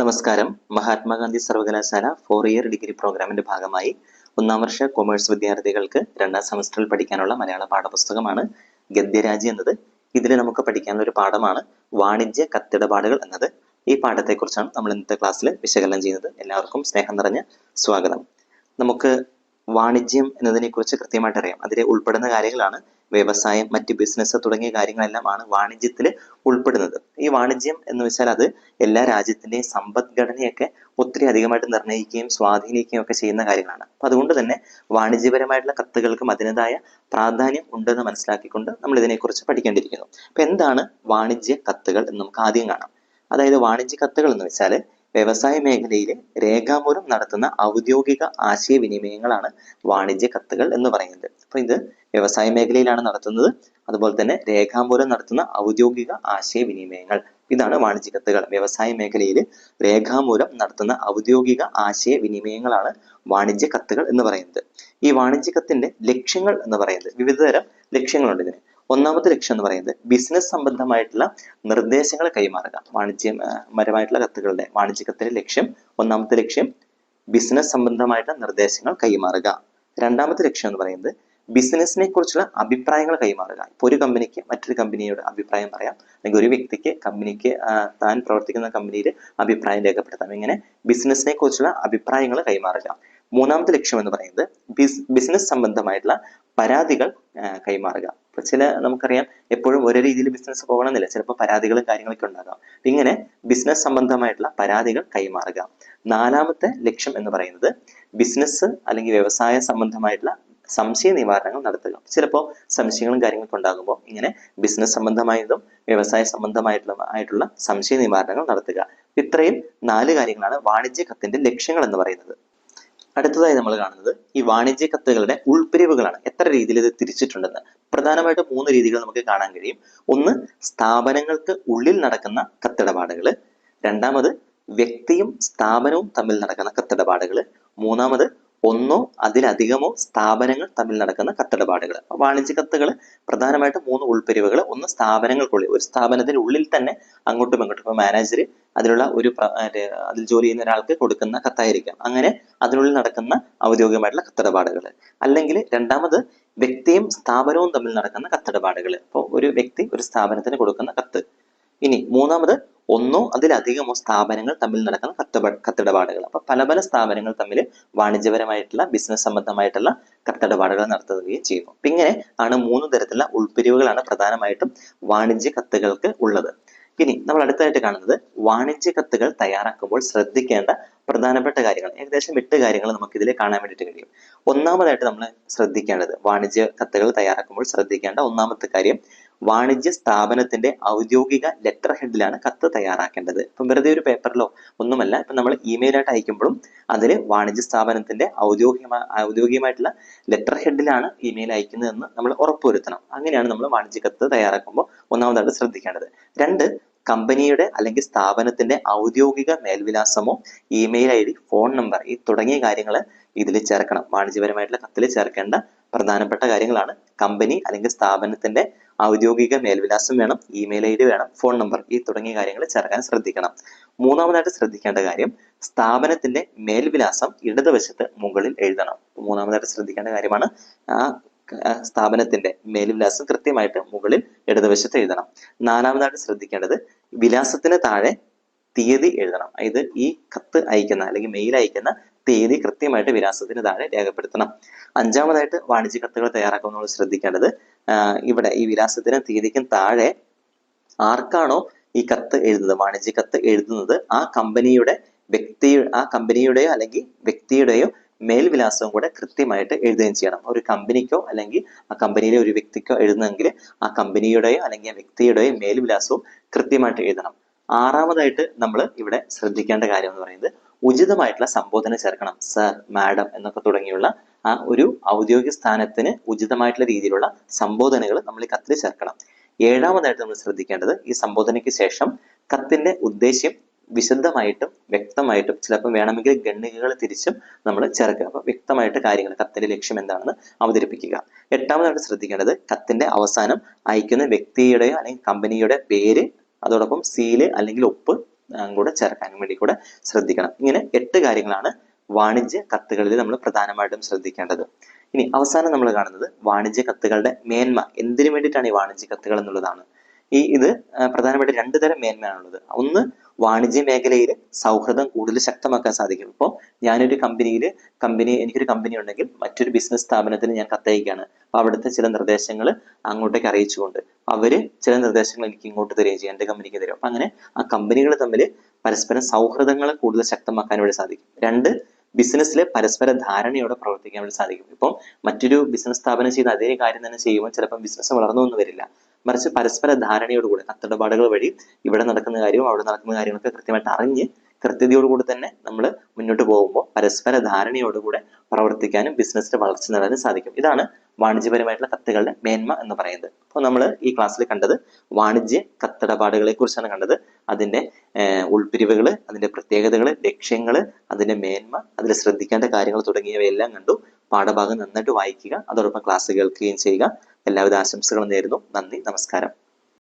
നമസ്കാരം. മഹാത്മാഗാന്ധി സർവകലാശാല four year degree പ്രോഗ്രാമിന്റെ ഭാഗമായി ഒന്നാം വർഷ കൊമേഴ്സ് വിദ്യാർത്ഥികൾക്ക് രണ്ടാം സെമസ്റ്ററിൽ പഠിക്കാനുള്ള മലയാള പാഠപുസ്തകമാണ് ഗദ്യരാജി എന്നത്. ഇതിൽ നമുക്ക് പഠിക്കാനുള്ള ഒരു പാഠമാണ് വാണിജ്യ കത്തിടപാടുകൾ എന്നത്. ഈ പാഠത്തെക്കുറിച്ചാണ് നമ്മൾ ഇന്നത്തെ ക്ലാസ്സിൽ വിശകലനം ചെയ്യുന്നത്. എല്ലാവർക്കും സ്നേഹം നിറഞ്ഞ സ്വാഗതം. നമുക്ക് വാണിജ്യം എന്നതിനെ കുറിച്ച് കൃത്യമായിട്ട് അറിയാം അതിൽ ഉൾപ്പെടുന്ന കാര്യങ്ങളാണ് വ്യവസായം മറ്റ് ബിസിനസ് തുടങ്ങിയ കാര്യങ്ങളെല്ലാമാണ് വാണിജ്യത്തിൽ ഉൾപ്പെടുന്നത്. ഈ വാണിജ്യം എന്ന് വെച്ചാൽ അത് എല്ലാ രാജ്യത്തിന്റെയും സമ്പദ്ഘടനയൊക്കെ ഒത്തിരി അധികമായിട്ട് നിർണയിക്കുകയും സ്വാധീനിക്കുകയും ഒക്കെ ചെയ്യുന്ന കാര്യങ്ങളാണ്. അപ്പൊ അതുകൊണ്ട് തന്നെ വാണിജ്യപരമായിട്ടുള്ള കത്തുകൾക്കും അതിന്റെതായ പ്രാധാന്യം ഉണ്ടെന്ന് മനസ്സിലാക്കിക്കൊണ്ട് നമ്മൾ ഇതിനെക്കുറിച്ച് പഠിക്കേണ്ടിയിരിക്കുന്നു. അപ്പൊ എന്താണ് വാണിജ്യ കത്തുകൾ എന്ന് നമുക്ക് ആദ്യം കാണാം. അതായത് വാണിജ്യ കത്തുകൾ എന്ന് വെച്ചാൽ വ്യവസായ മേഖലയിലെ രേഖാമൂലം നടത്തുന്ന ഔദ്യോഗിക ആശയവിനിമയങ്ങളാണ് വാണിജ്യ കത്തുകൾ എന്ന് പറയുന്നത്. അപ്പൊ ഇത് വ്യവസായ മേഖലയിലാണ് നടത്തുന്നത്. അതുപോലെ തന്നെ രേഖാമൂലം നടത്തുന്ന ഔദ്യോഗിക ആശയവിനിമയങ്ങൾ. ഇതാണ് വാണിജ്യ കത്തുകൾ. വ്യവസായ മേഖലയിൽ രേഖാമൂലം നടത്തുന്ന ഔദ്യോഗിക ആശയവിനിമയങ്ങളാണ് വാണിജ്യ കത്തുകൾ എന്ന് പറയുന്നത്. ഈ വാണിജ്യ കത്തിന്റെ ലക്ഷ്യങ്ങൾ എന്ന് പറയുന്നത് വിവിധതരം ലക്ഷ്യങ്ങളുണ്ട് ഇതിന്. ഒന്നാമത്തെ ലക്ഷ്യം എന്ന് പറയുന്നത് ബിസിനസ് സംബന്ധമായിട്ടുള്ള നിർദ്ദേശങ്ങൾ കൈമാറുക. വാണിജ്യപരമായിട്ടുള്ള കത്തുകളുടെ വാണിജ്യ കത്തിലെ ലക്ഷ്യം. ഒന്നാമത്തെ ലക്ഷ്യം ബിസിനസ് സംബന്ധമായിട്ടുള്ള നിർദ്ദേശങ്ങൾ കൈമാറുക. രണ്ടാമത്തെ ലക്ഷ്യം എന്ന് പറയുന്നത് ബിസിനസ്സിനെ കുറിച്ചുള്ള അഭിപ്രായങ്ങൾ കൈമാറുക. ഇപ്പോൾ ഒരു കമ്പനിക്ക് മറ്റൊരു കമ്പനിയുടെ അഭിപ്രായം പറയാം. അല്ലെങ്കിൽ ഒരു വ്യക്തിക്ക് കമ്പനിക്ക് താൻ പ്രവർത്തിക്കുന്ന കമ്പനിയിൽ അഭിപ്രായം രേഖപ്പെടുത്താം. ഇങ്ങനെ ബിസിനസ്സിനെ കുറിച്ചുള്ള അഭിപ്രായങ്ങൾ കൈമാറുക. മൂന്നാമത്തെ ലക്ഷ്യം എന്ന് പറയുന്നത് ബിസിനസ് സംബന്ധമായിട്ടുള്ള പരാതികൾ കൈമാറുക. ചില നമുക്കറിയാം എപ്പോഴും ഒരേ രീതിയിൽ ബിസിനസ് പോകണമെന്നില്ല. ചിലപ്പോൾ പരാതികളും കാര്യങ്ങളൊക്കെ ഉണ്ടാകാം. ഇങ്ങനെ ബിസിനസ് സംബന്ധമായിട്ടുള്ള പരാതികൾ കൈമാറുക. നാലാമത്തെ ലക്ഷ്യം എന്ന് പറയുന്നത് ബിസിനസ് അല്ലെങ്കിൽ വ്യവസായ സംബന്ധമായിട്ടുള്ള സംശയ നിവാരണങ്ങൾ നടത്തുക. ചിലപ്പോൾ സംശയങ്ങളും കാര്യങ്ങളൊക്കെ ഉണ്ടാകുമ്പോൾ ഇങ്ങനെ ബിസിനസ് സംബന്ധമായതും വ്യവസായ സംബന്ധമായിട്ടുള്ള ആയിട്ടുള്ള സംശയ നിവാരണങ്ങൾ നടത്തുക. ഇത്രയും നാല് കാര്യങ്ങളാണ് വാണിജ്യ കത്തിന്റെ ലക്ഷ്യങ്ങൾ എന്ന് പറയുന്നത്. അടുത്തതായി നമ്മൾ കാണുന്നത് ഈ വാണിജ്യ കത്തുകളുടെ ഉൾപ്പിരിവുകളാണ്. എത്ര രീതിയിൽ ഇത് തിരിച്ചിട്ടുണ്ടെന്ന്. പ്രധാനമായിട്ടും മൂന്ന് രീതികൾ നമുക്ക് കാണാൻ കഴിയും. ഒന്ന് സ്ഥാപനങ്ങൾക്ക് ഉള്ളിൽ നടക്കുന്ന കത്തിടപാടുകൾ. രണ്ടാമത് വ്യക്തിയും സ്ഥാപനവും തമ്മിൽ നടക്കുന്ന കത്തിടപാടുകൾ. മൂന്നാമത് ഒന്നോ അതിലധികമോ സ്ഥാപനങ്ങൾ തമ്മിൽ നടക്കുന്ന കത്തിടപാടുകൾ. വാണിജ്യ കത്തുകൾ പ്രധാനമായിട്ടും മൂന്ന് ഉൾപ്പിരിവുകൾ ഒന്ന് സ്ഥാപനങ്ങൾക്കുള്ളിൽ ഒരു സ്ഥാപനത്തിന്റെ ഉള്ളിൽ തന്നെ അങ്ങോട്ടും ഇങ്ങോട്ടും ഇപ്പൊ മാനേജർ അതിലുള്ള ഒരു അതിൽ ജോലി ചെയ്യുന്ന ഒരാൾക്ക് കൊടുക്കുന്ന കത്തായിരിക്കാം. അങ്ങനെ അതിനുള്ളിൽ നടക്കുന്ന ഔദ്യോഗികമായിട്ടുള്ള കത്തിടപാടുകൾ അല്ലെങ്കിൽ രണ്ടാമത് വ്യക്തിയും സ്ഥാപനവും തമ്മിൽ നടക്കുന്ന കത്തിടപാടുകൾ ഇപ്പോൾ ഒരു വ്യക്തി ഒരു സ്ഥാപനത്തിന് കൊടുക്കുന്ന കത്ത്. ഇനി മൂന്നാമത് ഒന്നോ അതിലധികമോ സ്ഥാപനങ്ങൾ തമ്മിൽ നടക്കുന്ന കത്തട കത്തിടപാടുകൾ. അപ്പൊ പല പല സ്ഥാപനങ്ങൾ തമ്മിൽ വാണിജ്യപരമായിട്ടുള്ള ബിസിനസ് സംബന്ധമായിട്ടുള്ള കത്തിടപാടുകൾ നടത്തുകയും ചെയ്യുന്നു. അപ്പൊ ഇങ്ങനെ ആണ് മൂന്ന് തരത്തിലുള്ള ഉൾപിരിവുകളാണ് പ്രധാനമായിട്ടും വാണിജ്യ കത്തുകൾക്ക് ഉള്ളത്. ഇനി നമ്മൾ അടുത്തായിട്ട് കാണുന്നത് വാണിജ്യ കത്തുകൾ തയ്യാറാക്കുമ്പോൾ ശ്രദ്ധിക്കേണ്ട പ്രധാനപ്പെട്ട കാര്യങ്ങൾ. ഏകദേശം എട്ട് കാര്യങ്ങൾ നമുക്ക് ഇതിൽ കാണാൻ വേണ്ടിയിട്ട് കഴിയും. ഒന്നാമതായിട്ട് നമ്മൾ ശ്രദ്ധിക്കേണ്ടത് വാണിജ്യ കത്തുകൾ തയ്യാറാക്കുമ്പോൾ ശ്രദ്ധിക്കേണ്ട ഒന്നാമത്തെ കാര്യം വാണിജ്യ സ്ഥാപനത്തിന്റെ ഔദ്യോഗിക ലെറ്റർ ഹെഡിലാണ് കത്ത് തയ്യാറാക്കേണ്ടത്. ഇപ്പം വെറുതെ ഒരു പേപ്പറിലോ ഒന്നുമല്ല. ഇപ്പം നമ്മൾ ഇമെയിലായിട്ട് അയക്കുമ്പോഴും അതിൽ വാണിജ്യ സ്ഥാപനത്തിന്റെ ഔദ്യോഗികമായ ഔദ്യോഗികമായിട്ടുള്ള ലെറ്റർ ഹെഡിലാണ് ഇമെയിൽ അയക്കുന്നതെന്ന് നമ്മൾ ഉറപ്പുവരുത്തണം. അങ്ങനെയാണ് നമ്മൾ വാണിജ്യ കത്ത് തയ്യാറാക്കുമ്പോൾ ഒന്നാമതായിട്ട് ശ്രദ്ധിക്കേണ്ടത്. രണ്ട് കമ്പനിയുടെ അല്ലെങ്കിൽ സ്ഥാപനത്തിന്റെ ഔദ്യോഗിക മേൽവിലാസമോ email I D phone number ഈ തുടങ്ങിയ കാര്യങ്ങൾ ഇതിൽ ചേർക്കണം. വാണിജ്യപരമായിട്ടുള്ള കത്തിൽ ചേർക്കേണ്ട പ്രധാനപ്പെട്ട കാര്യങ്ങളാണ് കമ്പനി അല്ലെങ്കിൽ സ്ഥാപനത്തിന്റെ ഔദ്യോഗിക മേൽവിലാസം വേണം ഇമെയിൽ ഐ ഡി വേണം ഫോൺ നമ്പർ ഈ തുടങ്ങിയ കാര്യങ്ങൾ ചേർക്കാൻ ശ്രദ്ധിക്കണം. മൂന്നാമതായിട്ട് ശ്രദ്ധിക്കേണ്ട കാര്യം സ്ഥാപനത്തിന്റെ മേൽവിലാസം ഇടതുവശത്ത് മുകളിൽ എഴുതണം. മൂന്നാമതായിട്ട് ശ്രദ്ധിക്കേണ്ട കാര്യമാണ് ആ സ്ഥാപനത്തിന്റെ മേൽവിലാസം കൃത്യമായിട്ട് മുകളിൽ ഇടതുവശത്ത് എഴുതണം. നാലാമതായിട്ട് ശ്രദ്ധിക്കേണ്ടത് വിലാസത്തിന് താഴെ തീയതി എഴുതണം. അതായത് ഈ കത്ത് അയക്കുന്ന അല്ലെങ്കിൽ മെയിൽ അയക്കുന്ന തീയതി കൃത്യമായിട്ട് വിലാസത്തിന് താഴെ രേഖപ്പെടുത്തണം. അഞ്ചാമതായിട്ട് വാണിജ്യ കത്തുകൾ തയ്യാറാക്കുമ്പോൾ നമ്മൾ ശ്രദ്ധിക്കേണ്ടത് ഇവിടെ ഈ വിലാസത്തിന് തീയതിക്കും താഴെ ആർക്കാണോ ഈ കത്ത് എഴുതുന്നത് വാണിജ്യ കത്ത് എഴുതുന്നത് ആ കമ്പനിയുടെ വ്യക്തി ആ കമ്പനിയുടെയോ അല്ലെങ്കിൽ വ്യക്തിയുടെയോ മേൽവിലാസവും കൂടെ കൃത്യമായിട്ട് എഴുതുകയും ചെയ്യണം. ഒരു കമ്പനിക്കോ അല്ലെങ്കിൽ ആ കമ്പനിയിലെ ഒരു വ്യക്തിക്കോ എഴുതുന്നെങ്കിൽ ആ കമ്പനിയുടെയോ അല്ലെങ്കിൽ ആ വ്യക്തിയുടെയോ മേൽവിലാസവും കൃത്യമായിട്ട് എഴുതണം. ആറാമതായിട്ട് നമ്മൾ ഇവിടെ ശ്രദ്ധിക്കേണ്ട കാര്യം എന്ന് പറയുന്നത് ഉചിതമായിട്ടുള്ള സംബോധന ചേർക്കണം സർ മാഡം എന്നൊക്കെ തുടങ്ങിയുള്ള ആ ഒരു ഔദ്യോഗിക സ്ഥാനത്തിന് ഉചിതമായിട്ടുള്ള രീതിയിലുള്ള സംബോധനകൾ നമ്മൾ ഈ കത്തിൽ ചേർക്കണം. ഏഴാമതായിട്ട് നമ്മൾ ശ്രദ്ധിക്കേണ്ടത് ഈ സംബോധനയ്ക്ക് ശേഷം കത്തിന്റെ ഉദ്ദേശ്യം വിശദമായിട്ടും വ്യക്തമായിട്ടും ചിലപ്പോൾ വേണമെങ്കിൽ ഗണ്ണികകൾ തിരിച്ചും നമ്മൾ ചേർക്കുക. അപ്പൊ വ്യക്തമായിട്ട് കാര്യങ്ങൾ കത്തിന്റെ ലക്ഷ്യം എന്താണെന്ന് അവതരിപ്പിക്കുക. എട്ടാമതായിട്ട് ശ്രദ്ധിക്കേണ്ടത് കത്തിന്റെ അവസാനം അയക്കുന്ന വ്യക്തിയുടെയോ അല്ലെങ്കിൽ കമ്പനിയുടെ പേര് അതോടൊപ്പം സീൽ അല്ലെങ്കിൽ ഒപ്പ് കൂടെ ചേർക്കാനും വേണ്ടി കൂടെ ശ്രദ്ധിക്കണം. ഇങ്ങനെ എട്ട് കാര്യങ്ങളാണ് വാണിജ്യ കത്തുകളിൽ നമ്മൾ പ്രധാനമായിട്ടും ശ്രദ്ധിക്കേണ്ടത്. ഇനി അവസാനം നമ്മൾ കാണുന്നത് വാണിജ്യ കത്തുകളുടെ മേന്മ. എന്തിനു വേണ്ടിയിട്ടാണ് ഈ വാണിജ്യ കത്തുകൾ എന്നുള്ളതാണ്. ഈ ഇത് പ്രധാനമായിട്ടും രണ്ട് തരം മേന്മയാണുള്ളത്. ഒന്ന് വാണിജ്യ മേഖലയിൽ സൗഹൃദം കൂടുതൽ ശക്തമാക്കാൻ സാധിക്കും. ഇപ്പോൾ ഞാനൊരു കമ്പനിയിൽ കമ്പനി എനിക്കൊരു കമ്പനി ഉണ്ടെങ്കിൽ മറ്റൊരു ബിസിനസ് സ്ഥാപനത്തിന് ഞാൻ കത്തയക്കുകയാണ്. അപ്പൊ അവിടുത്തെ ചില നിർദ്ദേശങ്ങൾ അങ്ങോട്ടേക്ക് അറിയിച്ചുകൊണ്ട്. അവർ ചില നിർദ്ദേശങ്ങൾ എനിക്ക് ഇങ്ങോട്ട് തരികയും ചെയ്യും എന്റെ കമ്പനിക്ക് തരും. അപ്പം അങ്ങനെ ആ കമ്പനികൾ തമ്മിൽ പരസ്പരം സൗഹൃദങ്ങൾ കൂടുതൽ ശക്തമാക്കാൻ വേണ്ടി സാധിക്കും. രണ്ട് ബിസിനസ്സിലെ പരസ്പര ധാരണയോടെ പ്രവർത്തിക്കാൻ വേണ്ടി സാധിക്കും. ഇപ്പം മറ്റൊരു ബിസിനസ് സ്ഥാപനം ചെയ്ത അതേ കാര്യം തന്നെ ചെയ്യുമ്പോൾ ചിലപ്പോൾ ബിസിനസ് വളർന്നു എന്ന് വരില്ല. മറിച്ച് പരസ്പര ധാരണയോടുകൂടി കത്തിടപാടുകൾ വഴി ഇവിടെ നടക്കുന്ന കാര്യവും അവിടെ നടക്കുന്ന കാര്യങ്ങളൊക്കെ കൃത്യമായിട്ട് അറിഞ്ഞ് കൃത്യതയോടുകൂടി തന്നെ നമ്മൾ മുന്നോട്ട് പോകുമ്പോൾ പരസ്പര ധാരണയോടുകൂടെ പ്രവർത്തിക്കാനും ബിസിനസ്സിന്റെ വളർച്ച നേടാനും സാധിക്കും. ഇതാണ് വാണിജ്യപരമായിട്ടുള്ള കത്തുകളുടെ മേന്മ എന്ന് പറയുന്നത്. അപ്പോൾ നമ്മൾ ഈ ക്ലാസ്സിൽ കണ്ടത് വാണിജ്യ കത്തിടപാടുകളെ കുറിച്ചാണ് കണ്ടത് അതിന്റെ ഉൾപിരിവുകൾ അതിന്റെ പ്രത്യേകതകൾ ലക്ഷ്യങ്ങൾ അതിന്റെ മേന്മ അതിൽ ശ്രദ്ധിക്കേണ്ട കാര്യങ്ങൾ തുടങ്ങിയവയെല്ലാം കണ്ടു. പാഠഭാഗം നന്നായിട്ട് വായിക്കുക. അതോടൊപ്പം ക്ലാസ് കേൾക്കുകയും ചെയ്യുക. എല്ലാവിധ ആശംസകളും നേരുന്നു. നന്ദി. നമസ്കാരം.